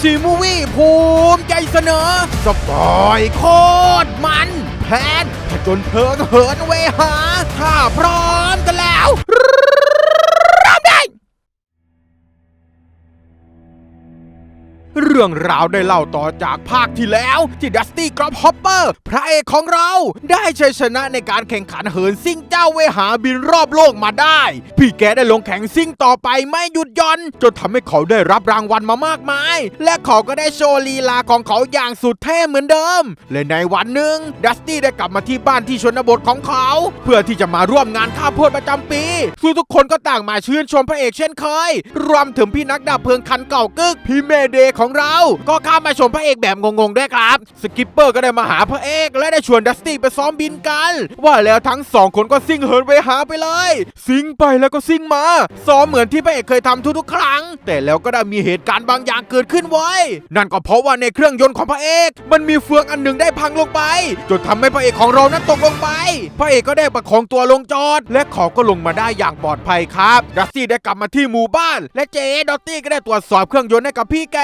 ซีมูวี่ภูมิใจเสนอ สปอยโคตรมัน แพนผจนเพลิงเหินเวหา ถ้าพร้อมกันแล้วเริ่มได้เรื่องราวได้เล่าต่อจากภาคที่แล้ว ที่ดัสตี้กรอบฮอปเปอร์ พระเอกของเรา ได้ชัยชนะในการแข่งขันเหินซิ่งเจ้าเวหาบินรอบโลกมาได้ พี่แกได้ลงแข่งซิ่งต่อไปไม่หยุดย่อนจนทำให้เขาได้รับรางวัลมามากมาย และเขาก็ได้โชว์ลีลาของเขาอย่างสุดเท่เหมือนเดิม และในวันหนึ่งดัสตี้ได้กลับมาที่บ้านที่ชนบทของเขา เพื่อที่จะมาร่วมงานข้าวโพดประจำปีซึ่งทุกคนก็ต่างมาชื่นชมพระเอกเช่นเคย รวมถึงพี่นักดับเพลิงคันเก่ากึกพี่เมเดย์ของเรา ก็ข้ามาชมพระเอกแบบงงๆด้วยครับ สกิปเปอร์ก็ได้มาหาพระเอก และได้ชวนดัสตี้ไปซ้อมบินกัน ว่าแล้วทั้งสองคนก็ซิ่งเหินไปหาไปเลย ซิ่งไปแล้วก็ซิ่งมา ซ้อมเหมือนที่พระเอกเคยทำทุกๆครั้ง แต่แล้วก็ได้มีเหตุการณ์บางอย่างเกิดขึ้นไว้ นั่นก็เพราะว่าในเครื่องยนต์ของพระเอก มันมีเฟืองอันหนึ่งได้พังลงไป จนทำให้พระเอกของเรานั้นตกลงไป พระเอกก็ได้ประคองตัวลงจอด และเขาก็ลงมาได้อย่างปลอดภัยครับ ดัสตี้ได้กลับมาที่หมู่บ้าน และเจดอตตี้ก็ได้ตรวจสอบเครื่องยนต์ให้กับพี่แก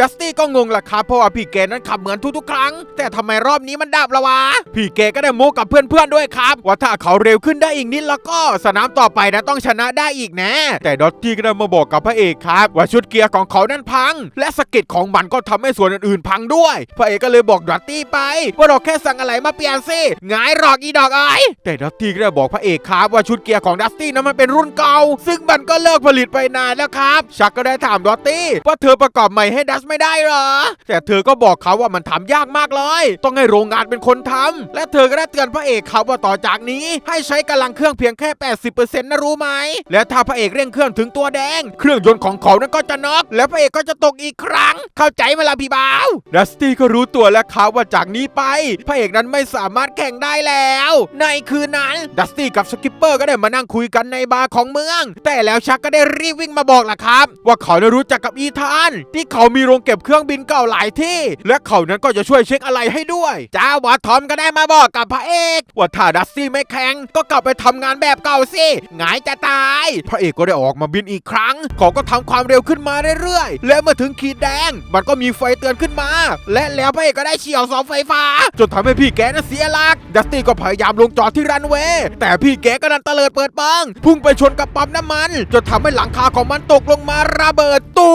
ดัสตี้ก็งงล่ะครับเพราะว่าพี่แกนั้นขับเหมือนทุกๆ ครั้ง แต่ทำไมรอบนี้มันดับละวะ พี่แกก็ได้โมกับเพื่อนๆด้วยครับว่าถ้าเขาเร็วขึ้นได้อีกนิดแล้วก็สนามต่อไปนะต้องชนะได้อีกแนะ แต่ดอตตี้ก็ได้มาบอกกับพระเอกครับว่าชุดเกียร์ของเขานั้นพัง และสะเก็ดของมันก็ทำให้ส่วนอื่นๆพังด้วย พระเอกก็เลยบอกดอตตี้ไป ว่าเราแค่สั่งอะไรมาเปลี่ยนสิหงายหรอกอีดอกไอ้แต่ดอตตี้ก็ได้บอกพระเอกครับว่าชุดเกียร์ของดัสตี้นั้นมันเป็นรุ่นเก่า ซึ่งมันก็เลิกผลิตไปนานแล้วครับชักก็ได้ถามดอตตี้ว่าเธอประกอบใหม่ให้ดัสไไม่ได้หรอ แต่เธอก็บอกเขาว่ามันทำยากมากเลย ต้องให้โรงงานเป็นคนทำและเธอก็ได้เตือนพระเอกเขาว่าต่อจากนี้ ให้ใช้กำลังเครื่องเพียงแค่ 80%นะรู้ไหม และถ้าพระเอกเร่งเครื่องถึงตัวแดง เครื่องยนต์ของเขานั้นก็จะน็อกและพระเอกก็จะตกอีกครั้ง เข้าใจไหมล่ะพี่บ่าวดัสตี้ก็รู้ตัวแล้วครับว่าจากนี้ไป พระเอกนั้นไม่สามารถแข่งได้แล้ว ในคืนนั้นดัสตี้กับสกิปเปอร์ก็ได้มานั่งคุยกันในบาร์ของเมือง แต่แล้วชักก็ได้รีบวิ่งมาบอกล่ะครับ ว่าเขาได้รู้จักกับอีธาน ที่เขามีโรงเก็บเครื่องบินเก่าหลายที่ และเขานั้นก็จะช่วยเช็คอะไรให้ด้วยจ้าบอสทอมก็ได้มาบอกกับพระเอกว่าถ้าดัสซี่ไม่แข่งก็กลับไปทำงานแบบเก่าสิหงายจะตาย พระเอกก็ได้ออกมาบินอีกครั้ง เขาก็ทำความเร็วขึ้นมาเรื่อยๆ และเมื่อถึงขีดแดง มันก็มีไฟเตือนขึ้นมา และแล้วพระเอกก็ได้เฉี่ยวเสาไฟฟ้า จนทำให้พี่แกนั้นเสียหลัก ดัสตี้ก็พยายามลงจอดที่รันเวย์แต่พี่แกก็ดันเตลิดเปิดปังพุ่งไปชนกับปั๊มน้ำมันจนทำให้หลังคาของมันตกลงมาระเบิดตู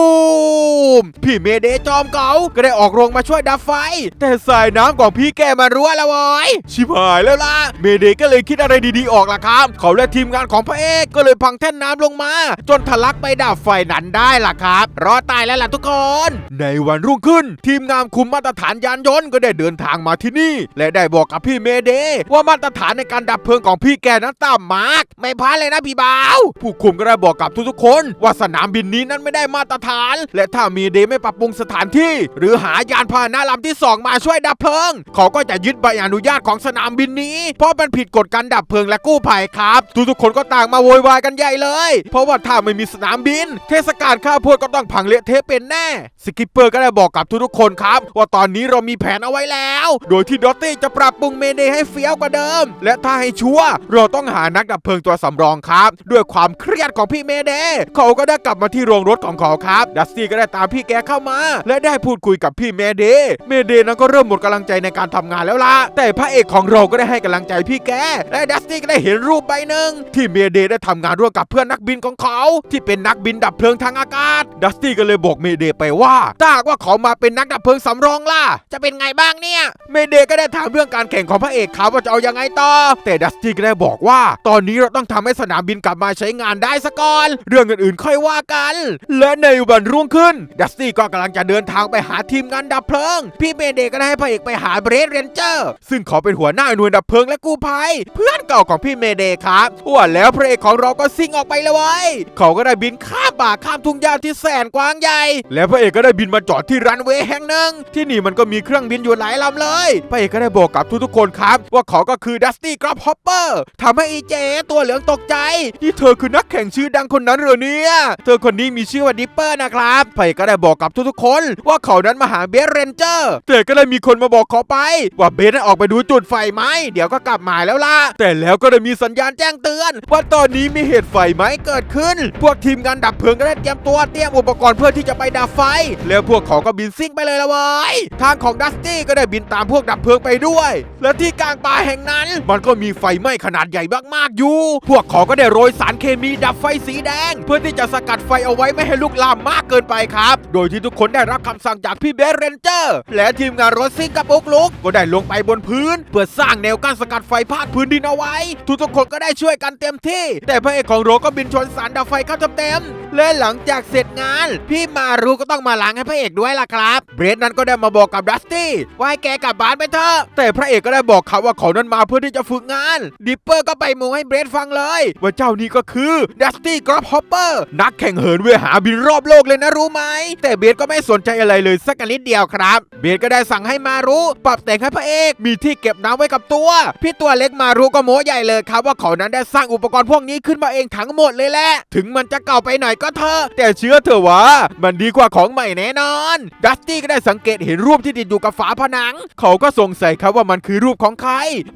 มพี่เมเดจอมเก่าก็ได้ออกโรงมาช่วยดับไฟ แต่สายน้ำของพี่แกมารั่วแล้วเว้ยชิบหายแล้วล่ะเมเดก็เลยคิดอะไรดีๆออกล่ะครับ เขาและทีมงานของพระเอกก็เลยพังแท่นน้ำลงมา จนทะลักไปดับไฟนั้นได้ล่ะครับ รอดตายแล้วล่ะทุกคน ในวันรุ่งขึ้น ทีมงานคุมมาตรฐานยานยนต์ก็ได้เดินทางมาที่นี่ และได้บอกกับพี่เมเดว่ามาตรฐานในการดับเพลิงของพี่แกนั้นต่ำมาก ไม่พลาดเลยนะพี่บ่าวผู้คุมก็ได้บอกกับทุกๆคน ว่าสนามบินนี้นั้นไม่ได้มาตรฐาน และถ้ามีเดไม่ปรับปรุงสถานที่ หรือหายานพาหนะลำที่สองมาช่วยดับเพลิง เขาก็จะยึดใบอนุญาตของสนามบินนี้ เพราะมันผิดกฎการดับเพลิงและกู้ภัยครับ ทุกๆคนก็ต่างมาโวยวายกันใหญ่เลย เพราะว่าถ้าไม่มีสนามบิน เทศกาลข้าวโพดก็ต้องพังเละเทะเป็นแน่ สกิปเปอร์ก็ได้บอกกับทุกๆคนครับ ว่าตอนนี้เรามีแผนเอาไว้แล้ว โดยที่ดอตตี้จะปรับปรุงเมเดย์ให้เฟี้ยวกว่าเดิม และถ้าให้ชัวร์เราต้องหานักดับเพลิงตัวสำรองครับ ด้วยความเครียดของพี่เมเดย์เขาก็ได้กลับมาที่โรงรถของเขาครับ ดัสตี้ก็ได้ตามพี่แกเข้ามาและได้พูดคุยกับพี่เมเดย์เมเดย์นั้นก็เริ่มหมดกำลังใจในการทำงานแล้วล่ะ แต่พระเอกของเราก็ได้ให้กำลังใจพี่แก และดัสตี้ก็ได้เห็นรูปใบหนึ่งที่เมเดย์ได้ทำงานร่วมกับเพื่อนนักบินของเขา ที่เป็นนักบินดับเพลิงทางอากาศ ดัสตี้ก็เลยบอกเมเดย์ไปว่าถ้าว่าเขามาเป็นนักดับเพลิงสำรองล่ะ จะเป็นไงบ้างเนี่ย เมเดย์ก็ได้ถามเรื่องการแข่งของพระเอกเขาว่าจะเอายังไงต่อ แต่ดัสตี้ก็ได้บอกว่า ตอนนี้เราต้องทำให้สนามบินกลับมาใช้งานได้ซะก่อน เรื่องอื่นๆค่อยว่ากัน และในวันรุ่งขึ้น ดัสตี้ก็กำลังจะเดินทางไปหาทีมงานดับเพลิง พี่เมเดก็ได้ให้พระเอกไปหาเบรดเรนเจอร์ ซึ่งเขาเป็นหัวหน้าหน่วยดับเพลิงและกู้ภัย เพื่อนเก่าของพี่เมเดครับว่าแล้วพระเอกของเราก็ซิ่งออกไปเลยเว้ยเขาก็ได้บินข้ามป่าข้ามทุ่งหญ้าที่แสนกว้างใหญ่ และพระเอกก็ได้บินมาจอดที่รันเวย์แห่งหนึ่งที่นี่มันก็มีเครื่องบินอยู่หลายลำเลย พระเอกก็ได้บอกกับทุกๆคนครับ ว่าเขาก็คือดัสตี้กรอบฮอปเปอร์ทำให้อีเจตัวเหลืองตกใจที่เธอคือนักแข่งชื่อดังคนนั้นเหรอเนี่ยเธอคนนี้มีชื่อว่าดิปเปอร์นะครับพระเอกก็ได้บอกกับทุกคน ว่าเขานั้นมาหาเบสเรนเจอร์ แต่ก็เลยมีคนมาบอกเขาไป ว่าเบสนั้นออกไปดูจุดไฟไหมเดี๋ยวก็กลับมาแล้วล่ะ แต่แล้วก็ได้มีสัญญาณแจ้งเตือน ว่าตอนนี้มีเหตุไฟไหมเกิดขึ้น พวกทีมงานดับเพลิงก็ได้เตรียมตัวเตรียมอุปกรณ์เพื่อที่จะไปดับไฟ แล้วพวกเขาก็บินซิ่งไปเลยละเว้ยทางของดัสตี้ก็ได้บินตามพวกดับเพลิงไปด้วย และที่กลางป่าแห่งนั้น มันก็มีไฟไหม้ขนาดใหญ่มากๆอยู่ พวกเขาก็ได้โรยสารเคมีดับไฟสีแดง เพื่อที่จะสกัดไฟเอาไว้ไม่ให้ลุกลามมากเกินไปครับ โดยที่ทุกคนได้รับคำสั่งจากพี่เบสเรนเจอร์ และทีมงานรถซิ่งกับอุกลุก ก็ได้ลงไปบนพื้น เพื่อสร้างแนวกั้นสกัดไฟภาคพื้นดินเอาไว้ ทุกๆคนก็ได้ช่วยกันเต็มที่ แต่พระเอกของโรก็บินชนสารดับไฟเข้าเต็มและหลังจากเสร็จงาน พี่มารูก็ต้องมาล้างให้พระเอกด้วยล่ะครับ เบรดนั้นก็ได้มาบอกกับดัสตี้ว่าให้แกกลับบ้านไปเถอะแต่พระเอกก็ได้บอกเขาว่าเขานั้นมาเพื่อที่จะฝึกงาน ดิปเปอร์ก็ไปโมให้เบรดฟังเลย ว่าเจ้านี่ก็คือดัสตี้กรอบฮอปเปอร์นักแข่งเหินเวหาบินรอบโลกเลยนะรู้ไหม แต่เบรดก็ไม่สนใจอะไรเลยสักนิดเดียวครับ เบรดก็ได้สั่งให้มารู้ปรับแต่งให้พระเอกมีที่เก็บน้ำไว้กับตัว พี่ตัวเล็กมารู้ก็โม้ใหญ่เลยครับว่าเขานั้นได้สร้างอุปกรณ์พวกนี้ขึ้นมาเองทั้งหมดเลยแหละ ถึงมันจะเก่าไปหน่อยก็เถอะแต่เชื่อเถอะว่า มันดีกว่าของใหม่แน่นอน ดัสตี้ก็ได้สังเกตเห็นรูปที่ติดอยู่กับฝาผนัง เขาก็สงสัยครับว่ามันคือรูปของใคร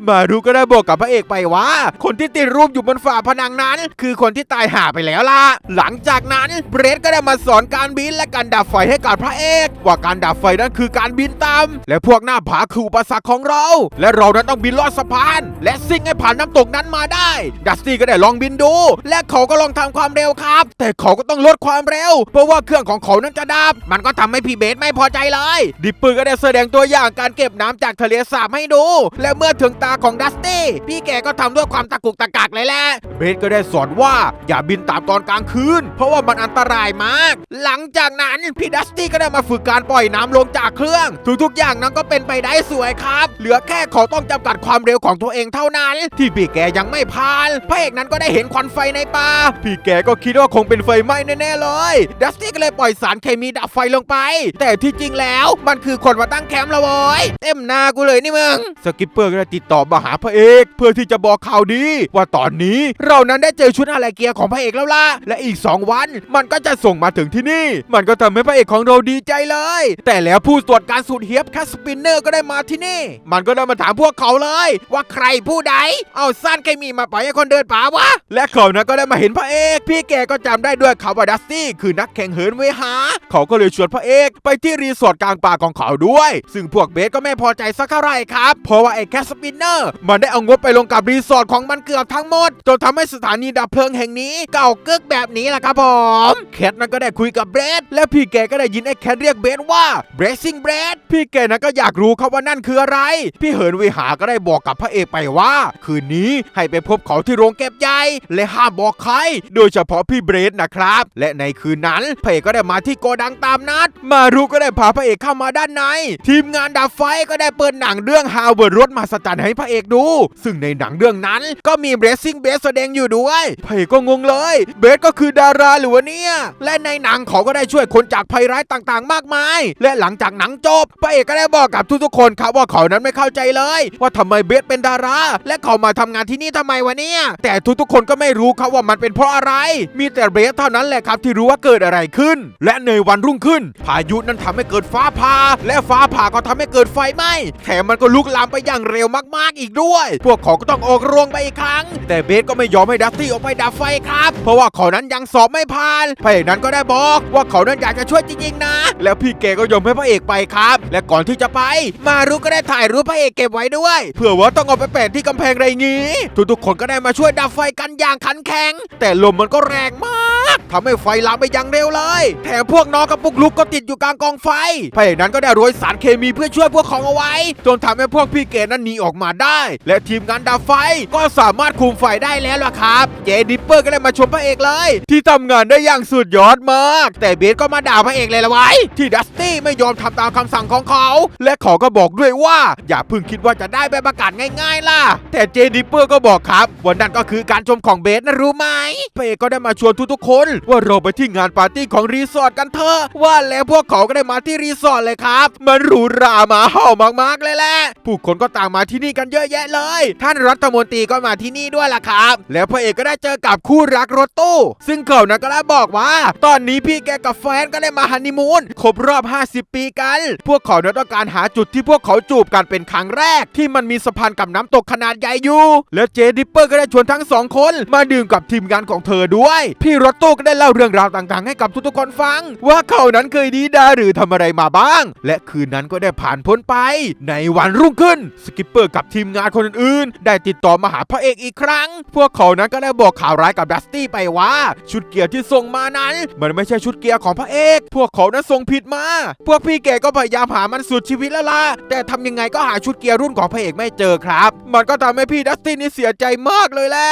มารู้ก็ได้บอกกับพระเอกไปว่า คนที่ติดรูปอยู่บนฝาผนังนั้น คือคนที่ตายหาไปแล้วล่ะหลังจากนั้นเบรดก็ได้มาสอนการบินและการดับไฟให้กับพระเอก ว่าการดับไฟนั้นคือการบินตามและพวกหน้าผาคืออุปสรรคของเรา และเรานั้นต้องบินลอดสะพาน และซิ่งให้ผ่านน้ำตกนั้นมาได้ ดัสตี้ก็ได้ลองบินดู และเขาก็ลองทำความเร็วครับ แต่เขาก็ต้องลดความเร็ว เพราะว่าเครื่องของเขานั้นจะดับ มันก็ทำให้พี่เบสไม่พอใจเลย ดิปเปอร์ก็ได้แสดงตัวอย่างการเก็บน้ำจากทะเลสาบให้ดู และเมื่อถึงตาของดัสตี้พี่แกก็ทำด้วยความตะกุกตะกักเลยแหละเบสก็ได้สอนว่าอย่าบินตามตอนกลางคืน เพราะว่ามันอันตรายมาก หลังจากนั้นพี่ดัสตี้ก็ได้มาฝึกการปล่อยน้ำลงจากเครื่อง ทุกๆอย่างนั้นก็เป็นไปได้สวยครับ เหลือแค่ขาต้องจำกัดความเร็วของตัวเองเท่านั้น ที่พี่แกยังไม่พานพระเอกนั้นก็ได้เห็นควันไฟในป่าพี่แกก็คิดว่าคงเป็นไฟไหม้แน่ๆเลยดัสตี้ก็เลยปล่อยสารเคมีดับไฟลงไป แต่ที่จริงแล้วมันคือคนมาตั้งแคมป์ละว้ยเต็มหน้ากูเลยนี่มึงสกิปเปอร์ก็ได้ติดต่อมาหาพระเอก เพื่อที่จะบอกข่าวดี ว่าตอนนี้เรานั้นได้เจอชุดอะไรเกียร์ของพระเอกแล้วล่ะและอีก 2 วัน มันก็จะส่งมาถึงที่นี่ มันก็ทำให้พระเอกของเราดีใจเลย แต่แล้วผู้ตรวจการสูตรเฮียบแคสปินเนอร์ก็ได้มาที่นี่ มันก็ได้มาถามพวกเขาเลย ว่าใครผู้ใด เอาสั้นเคมีมาปล่อยให้คนเดินป่าวะ และเขานั้นก็ได้มาเห็นพระเอก พี่แกก็จำได้ด้วยเขาว่าดัสตี้คือนักแข่งเหินเวหา เขาก็เลยชวนพระเอกไปที่รีสอร์ทกลางป่าของเขาด้วย ซึ่งพวกเบสก็ไม่พอใจสักเท่าไหร่ครับ เพราะว่าไอ้แคสปินเนอร์มันได้เอางบไปลงกับรีสอร์ทของมันเกือบทั้งหมดจนทำให้สถานีดับเพลิงแห่งนี้เก่าเกึกแบบนี้แหละครับผมแคทนั้นก็ได้คุยกับเบสและพี่แกก็ได้ยินไอ้แคทเรียกเบสว่า Blessing Bread พี่แกนั้นก็อยากรู้ครับว่านั่นคืออะไร พี่เหินเวหาก็ได้บอกกับพระเอกไปว่า คืนนี้ให้ไปพบเขาที่โรงเก็บใยและห้ามบอกใคร โดยเฉพาะพี่เบรดนะครับ และในคืนนั้นพระเอกก็ได้มาที่โกดังตามนัด มารู้ก็ได้พาพระเอกเข้ามาด้านใน ทีมงานดับไฟก็ได้เปิดหนังเรื่องฮาวเวิร์ดรถมาสจันให้พระเอกดู ซึ่งในหนังเรื่องนั้นก็มี Blessing b r e a d แสดงอยู่ด้วยพระเอกก็งงเลย เบสก็คือดาราหรือวะเนี่ย และในหนังเขาก็ได้ช่วยคนจากภัยร้ายต่างๆ มากมาย และหลังจากหนังจบ พระเอกก็ได้บอกกับทุกๆคนครับว่าเขานั้นไม่เข้าใจเลย ว่าทำไมเบสเป็นดารา และเขามาทำงานที่นี่ทำไมวะเนี่ย แต่ทุกๆคนก็ไม่รู้ครับว่ามันเป็นเพราะอะไร มีแต่เบสเท่านั้นแหละครับที่รู้ว่าเกิดอะไรขึ้น และในวันรุ่งขึ้น พายุนั้นทำให้เกิดฟ้าผ่าและฟ้าผ่าก็ทำให้เกิดไฟไหม้แถมมันก็ลุกลามไปอย่างเร็วมากๆอีกด้วย พวกเขาก็ต้องออกโรงไปอีกครั้ง แต่เบสก็ไม่ยอมให้ดัสตี้ออกไปดับไฟครับ เพราะว่าเขานั้นยังสอบไม่ผ่านพระเอกนั้นก็ได้บอกว่าเขานั้นอยากจะช่วยจริงนะ แล้วพี่แกก็ยอมให้พระเอกไปครับ และก่อนที่จะไป มารุก็ได้ถ่ายรูปพระเอกเก็บไว้ด้วย เผื่อว่าต้องเอาไปแปะที่กำแพงไรงี้ ทุกๆคนก็ได้มาช่วยดับไฟกันอย่างขันแข็ง แต่ลมมันก็แรงมาก ทำให้ไฟลามไปอย่างเร็วเลย แถมพวกน้องกับปุกลุกก็ติดอยู่กลางกองไฟพระเอกนั้นก็ได้โรยสารเคมีเพื่อช่วยพวกของเอาไว้ จนทำให้พวกพี่เกนั้นหนีออกมาได้ และทีมงานดับไฟก็สามารถคุมไฟได้แล้วล่ะครับ เจดิปเปอร์ก็ได้มาชมพระเอกเลย ที่ทำงานได้อย่างสุดยอดมาก แต่เบสก็มาด่าพระเอกเลยละไว้ ที่ดัสตี้ไม่ยอมทำตามคำสั่งของเขา และเขาก็บอกด้วยว่า อย่าเพิ่งคิดว่าจะได้ใบประกาศง่ายๆล่ะ แต่เจดิปเปอร์ก็บอกครับว่านั่นก็คือการชมของเบสนะรู้ไหมพระเอกก็ได้มาชวนทุกๆคนว่าเราไปที่งานปาร์ตี้ของรีสอร์ทกันเถอะว่าแล้วพวกเขาก็ได้มาที่รีสอร์ทเลยครับ มันหรูหรามาเห่ามากๆเลยแหละผู้คนก็ต่างมาที่นี่กันเยอะแยะเลย ท่านรัฐมนตรีก็มาที่นี่ด้วยล่ะครับ แล้วพระเอกก็ได้เจอกับคู่รักรถตู้ ซึ่งเขานั้นก็ได้บอกว่า ตอนนี้พี่แกกับแฟนก็ได้มาฮันนีมูนครบรอบ 50 ปีกัน พวกเขาเนี่ยต้องการหาจุดที่พวกเขาจูบกันเป็นครั้งแรก ที่มันมีสะพานกับน้ำตกขนาดใหญ่อยู่ แล้วเจดิปเปอร์ก็ได้ชวนทั้งสองคน มาดื่มกับทีมงานของเธอด้วย พี่รถตู้ก็ได้เล่าเรื่องราวต่างๆ ให้กับทุกๆคนฟัง ว่าเขานั้นเคยดีดาหรือทำอะไรมาบ้าง และคืนนั้นก็ได้ผ่านพ้นไป ในวันรุ่งขึ้นสกิปเปอร์กับทีมงานคนอื่นๆ ได้ติดต่อมาหาพระเอกอีกครั้ง พวกเขานั้นก็ได้บอกข่าวร้ายกับดัสตี้ไปว่า ชุดเกียร์ที่ส่งมานั้น มันไม่ใช่ชุดเกียร์ของพระเอก พวกเขานั้นส่งผิดมา พวกพี่แกก็พยายามหามันสุดชีวิตแล้วล่ะแต่ทำยังไงก็หาชุดเกียร์รุ่นของพระเอกไม่เจอครับ มันก็ทำให้พี่ดัสตี้นี่เสียใจมากเลยแหละ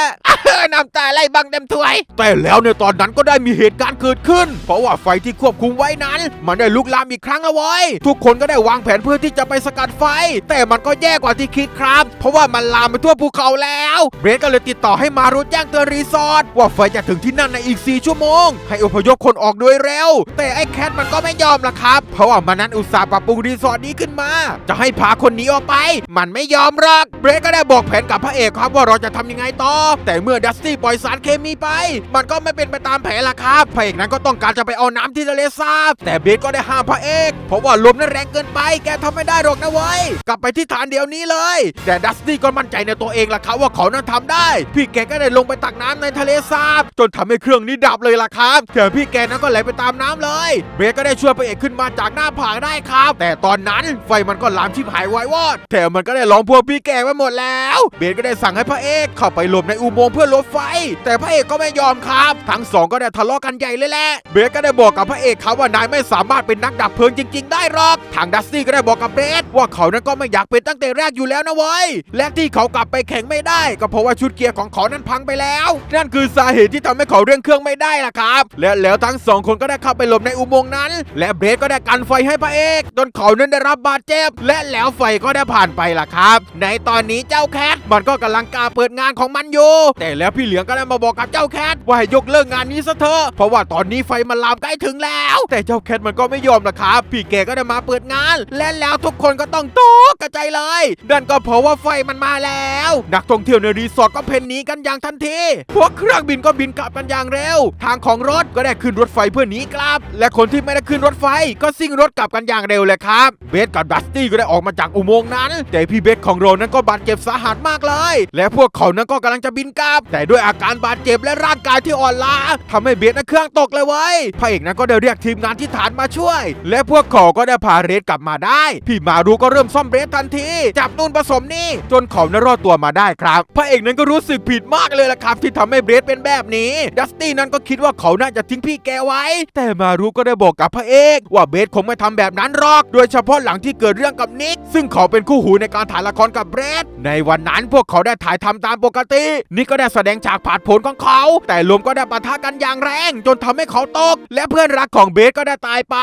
น้ำตาไหลบังเต็มถ้วย แต่แล้วในตอนนั้นก็ได้มีเหตุการณ์เกิดขึ้น เพราะว่าไฟที่ควบคุมไว้นั้น มันได้ลุกลามอีกครั้งแล้วเว้ ทุกคนก็ได้วางแผนเพื่อที่จะไปสกัดไฟ แต่มันก็แย่กว่าที่คิดครับ เพราะว่ามันลามไปทั่วภูเขาแล้วเบรดก็เลยติดต่อให้มารุแจ้งเตือนรีสอร์ทว่าไฟจะถึงที่นั่นในอีก 4 ชั่วโมง ให้อพยพคนออกโดยเร็ว แต่ไอ้แคทมันก็ไม่ยอมละครับ เพราะว่ามันนั้นอุตส่าห์ปรับปรุงรีสอร์ทนี้ขึ้นมา จะให้พาคนนี้ออกไป มันไม่ยอมหรอกเบรดก็ได้บอกแผนกับพระเอกครับว่าเราจะทำยังไงต่อ แต่เมื่อดัสตี้ปล่อยสารเคมีไป มันก็ไม่เป็นไปตามแผนล่ะครับพระเอกนั้นก็ต้องการจะไปเอาน้ำที่ทะเลสาบแต่เบรดก็ได้ห้ามพระเอกเพราะว่าลมนั้นแรงเกินไป แกทำไม่ได้หรอกนะเว้ยกลับไปที่ฐานเดียวนี้เลย แต่ดัสตี้ก็มั่นใจในตัวเองล่ะครับว่าเขานั้นทำได้ พี่แกก็ได้ลงไปตักน้ำในทะเลสาบจนทำให้เครื่องนี้ดับเลยล่ะครับแต่พี่แกนั้นก็ไหลไปตามน้ำเลย เบรดก็ได้ช่วยพระเอกขึ้นมาจากหน้าผาได้ครับ แต่ตอนนั้นไฟมันก็ลามชิบหายวายวอดแถมมันก็ได้ล้อมพวกพี่แกไว้หมดแล้ว เบรดก็ได้สั่งให้พระเอกเข้าไปหลบในอุโมงค์เพื่อลบไฟ แต่พระเอกก็ไม่ยอมครับ ทั้งสองก็ได้ทะเลาะกันใหญ่เลยแหละเบรก็ได้บอกกับพระเอกครับว่านายไม่สามารถเป็นนักดับเพลิงจริง ๆ ได้หรอก ทางดัสตี้ก็ได้บอกกับเบรดว่าเขานั้นก็ไม่อยากเป็นตั้งแต่แรกอยู่แล้วนะเว้ยและที่เขากลับไปแข่งไม่ได้ ก็เพราะว่าชุดเกียร์ของเขานั้นพังไปแล้ว นั่นคือสาเหตุที่ทำให้เขาเร่งเครื่องไม่ได้ล่ะครับ และแล้วทั้งสองคนก็ได้เข้าไปหลบในอุโมงค์นั้น และเบรดก็ได้กันไฟให้พระเอกจนเขานั้นได้รับบาดเจ็บ และแล้วไฟก็ได้ผ่านไปล่ะครับ ในตอนนี้เจ้าแคทมันก็กำลังกล้าเปิดงานของมันอยู่แต่แล้วพี่เหลืองก็ได้มาบอกกับเจ้าแคทว่าให้ยกเลิกงานนี้ซะเถอะเพราะว่าตอนนี้ไฟมันลามใกล้ถึงแล้ว แต่เจ้าแคทมันก็ไม่ยอมนะครับพี่แกก็ได้มาเปิดงาน และแล้วทุกคนก็ต้องตกกระจายเลยนั่นก็เพราะว่าไฟมันมาแล้ว นักท่องเที่ยวในรีสอร์ทก็เพ่นหนีกันอย่างทันทีพวกเครื่องบินก็บินกลับกันอย่างเร็ว ทางของรถก็ได้ขึ้นรถไฟเพื่อหนีกลับ และคนที่ไม่ได้ขึ้นรถไฟก็ซิ่งรถกลับกันอย่างเร็วเลยครับเบสกับดัสตี้ก็ได้ออกมาจากอุโมงค์นั้น แต่พี่เบสของเรานั้นก็บาดเจ็บสาหัสมากเลย และพวกเขานั้นก็กำลังจะบินกลับ แต่ด้วยอาการบาดเจ็บและร่างกายที่อ่อนล้าทำให้เบสนั้นเครื่องตกเลยเว้ยพระเอกนั้นก็ได้เรียกทีมงานที่ฐานมาช่วย และพวกเขาก็ได้พาเรสกลับมาได้ พี่มารูก็เริ่มซ่อมเรสทันที จับนู่นผสมนี่ จนเขานั้นรอดตัวมาได้ครับ พระเอกนั้นก็รู้สึกผิดมากเลยล่ะครับ ที่ทำให้เบสเป็นแบบนี้ ดัสตี้นั้นก็คิดว่าเขาน่าจะทิ้งพี่แกไว้ แต่มารูก็ได้บอกกับพระเอกว่าเบสคงไม่ทำแบบนั้นหรอก โดยเฉพาะหลังที่เกิดเรื่องกับนิก ซึ่งเขาเป็นคู่หูในการถ่ายละครกับเบสในวันนั้นพวกเขาได้ถ่ายทำตามปกตินิกก็ได้แสดงฉากผาดผนของเขา แต่ลมก็ได้ปะทะกันอย่างแรง จนทำให้เขาตก และเพื่อนรักของเบสก็ได้ตายไป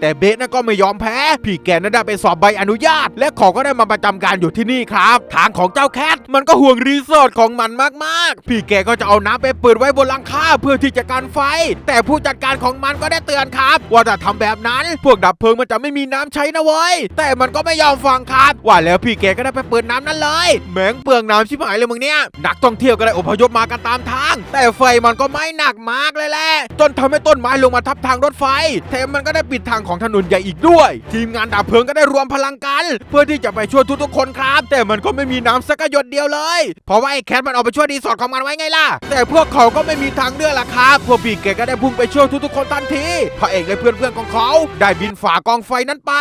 แต่เบสนั้นก็ไม่ยอมแพ้ พี่แกนั้นได้ไปสอบใบอนุญาต และเขาก็ได้มาประจำการอยู่ที่นี่ครับ ทางของเจ้าแคทมันก็ห่วงรีสอร์ทของมันมากๆ พี่แกก็จะเอาน้ำไปเปิดไว้บนหลังคาเพื่อที่จะกันไฟ แต่ผู้จัดการของมันก็ได้เตือนครับ ว่าถ้าทำแบบนั้นพวกดับเพลิงมันจะไม่มีน้ำใช้นะเว้ยแต่มันก็ไม่ยอมฟังครับ ว่าแล้วพี่แกก็ได้ไปเปิดน้ำนั้นเลยแหมงเปลืองน้ำชิบหายเลยมึงเนี่ยนักท่องเที่ยวก็ได้อพยพมากันตามทาง แต่ไฟมันก็ไม้หนักมากเลยแหละจนทำให้ต้นไม้ลงมาทับทางรถไฟแถมมันก็ได้ปิดทางของถนนใหญ่อีกด้วย ทีมงานดับเพลิงก็ได้รวมพลังกัน เพื่อที่จะไปช่วยทุกๆคนครับ แต่มันก็ไม่มีน้ำสักหยดเดียวเลย เพราะว่าไอ้แคทมันเอาไปช่วยรีสอร์ทของมันไว้ไงล่ะ แต่พวกเขาก็ไม่มีทางเลือกละครับพวกปีกแกก็ได้พุ่งไปช่วยทุกๆคนทันทีพระเอกและเพื่อนๆของเขา ได้บินฝ่ากองไฟนั้นไป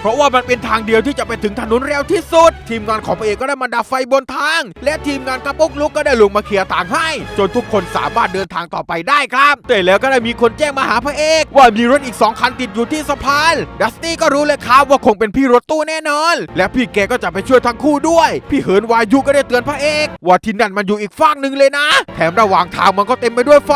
เพราะว่ามันเป็นทางเดียวที่จะไปถึงถนนเร็วที่สุด ทีมงานของพระเอกก็ได้มาดับไฟบนทาง และทีมงานกระปุกลุกก็ได้ลงมาเคลียร์ทางให้ จนทุกคนสามารถเดินทางต่อไปได้ครับแต่แล้วก็ได้มีคนแจ้งมาหาพระเอก ว่ามีรถอีก 2 คันติดอยู่ที่สะพาน ดัสตี้ก็รู้เลยครับว่าคงเป็นพี่รถตู้แน่นอน และพี่แกก็จะไปช่วยทั้งคู่ด้วย พี่เหินวายุก็ได้เตือนพระเอก ว่าที่นั่นมันอยู่อีกฝั่งหนึ่งเลยนะ แถมระหว่างทางมันก็เต็มไปด้วยไฟ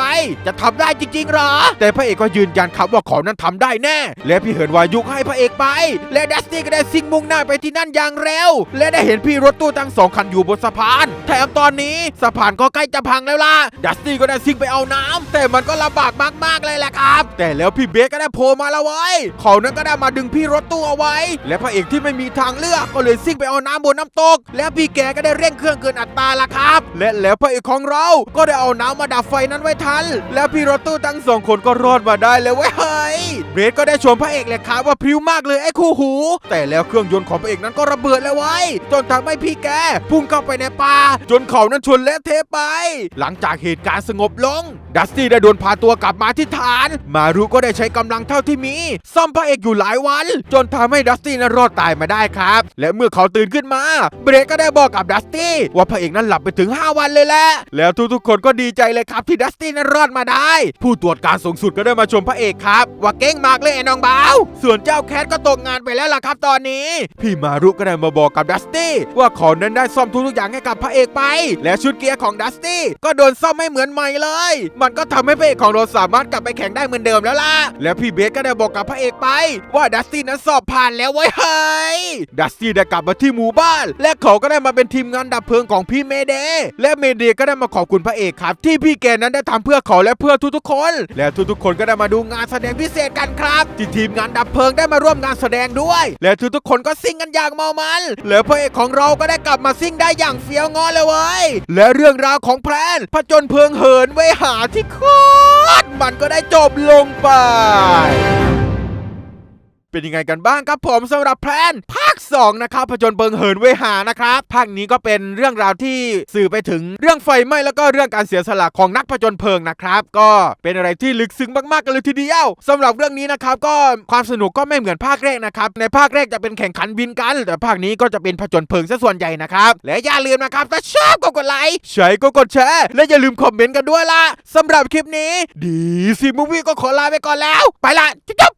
จะทำได้จริงๆหรอ แต่พระเอกก็ยืนยันครับว่าเขานั้นทำได้แน่ และพี่เหินวายุกให้พระเอกไป และดัสตี้ก็ได้ซิ่งมุ่งหน้าไปที่นั่นอย่างเร็ว และได้เห็นพี่รถตู้ทั้งสองคันอยู่บนสะพาน แถมตอนนี้สะพานก็ใกล้จะพังแล้วล่ะ ดัสตี้ก็ได้ซิ่งไปเอาน้ำแต่มันก็ลำบากมากๆเลยแหละครับ แต่แล้วพี่เบสก็ได้โผล่มาแล้วเว้เขานั้นก็ได้มาดึงพี่รถตู้เอาไว้ และพระเอกที่ไม่มีทางเลือกก็เลยซิ่งไปเอาน้ำบนน้ำตก และพี่แกก็ได้เร่งเครื่องเกินอัตราละครับ และแล้วพระเอกของเราก็ได้เอาน้ำมาดับไฟนั้นไว้ทัน แล้วพี่รถตู้ทั้งสองคนก็รอดมาได้เลยเว้ยเฮ้ยเบสก็ได้ชมพระเอกเลยครับว่าพริ้วมากเลยไอ้คู่หู แต่แล้วเครื่องยนต์ของพระเอกนั้นก็ระเบิดเลยเว้จนทำให้พี่แกพุ่งเข้าไปในป่าจนเขานั้นชนเละเทไป หลังจากเหตุการณ์สงบลงดัสตี้ได้โดนพาตัวกลับมาที่ฐาน มารุก็ได้ใช้กำลังเท่าที่มี ซ่อมพระเอกอยู่หลายวัน จนทำให้ดัสตี้นั้นรอดตายมาได้ครับ และเมื่อเขาตื่นขึ้นมา เบรกก็ได้บอกกับดัสตี้ว่าพระเอกนั้นหลับไปถึง 5 วันเลยแหละแล้วทุกๆ คนก็ดีใจเลยครับที่ดัสตี้นั้นรอดมาได้ ผู้ตรวจการสูงสุดก็ได้มาชมพระเอกครับ ว่าเก่งมากเลยไอ้น้องบ่าวส่วนเจ้าแคทก็ตกงานไปแล้วล่ะครับตอนนี้ พี่มารุก็ได้มาบอกกับดัสตี้ว่าขานั้นได้ซ่อมทุกๆอย่างให้กับพระเอกไป และชุดเกียร์ของดัสตี้ก็โดนซ่อมไม่เหมือนใหม่เลย มันก็ทำให้พระเอกของเราสามารถกลับไปแข่งได้เหมือนเดิมแล้วล่ะ แล้วพี่เบสก็ได้บอกกับพระเอกไป ว่าดัสตี้นั้นสอบผ่านแล้วเว้ยเฮ้ย ดัสตี้ได้กลับมาที่หมู่บ้าน และเขาก็ได้มาเป็นทีมงานดับเพลิงของพี่เมเดย์และเมเดย์ก็ได้มาขอบคุณพระเอกครับ ที่พี่แกนั้นได้ทำเพื่อเขาและเพื่อทุกๆคน และทุกๆคนก็ได้มาดูงานแสดงพิเศษกันครับที่ทีมงานดับเพลิงได้มาร่วมงานแสดงด้วย และทุกๆคนก็ซิ่งกันอย่างเมามัน แล้วพระเอกของเราก็ได้กลับมาซิ่งได้อย่างเฟี้ยวงอเลยเว้ยและเรื่องราวของแพลนผจญเพลิงเหินไว้หาที่คตรมันก็ได้จบลงไป เป็นยังไงกันบ้างครับผมสำหรับแพลนภาค2นะครับผจญเบิงเหินเวหานะครับภาคนี้ก็เป็นเรื่องราวที่สื่อไปถึงเรื่องไฟไหม้แล้วก็เรื่องการเสียสละของนักผจญเพลิงนะครับ ก็เป็นอะไรที่ลึกซึ้งมากๆกันเลยทีเดียวสำหรับเรื่องนี้นะครับก็ความสนุกก็ไม่เหมือนภาคแรกนะครับในภาคแรกจะเป็นแข่งขันบินกัน แต่ภาคนี้ก็จะเป็นผจญเพลิงซะส่วนใหญ่นะครับและอย่าลืมนะครับถ้าชอบก็กดไลค์ใช่ก็กดแชร์และอย่าลืมคอมเมนต์กันด้วยล่ะสำหรับคลิปนี้ ดีซีมูวี่ก็ขอลาไปก่อนแล้ว ไปละจุ๊บ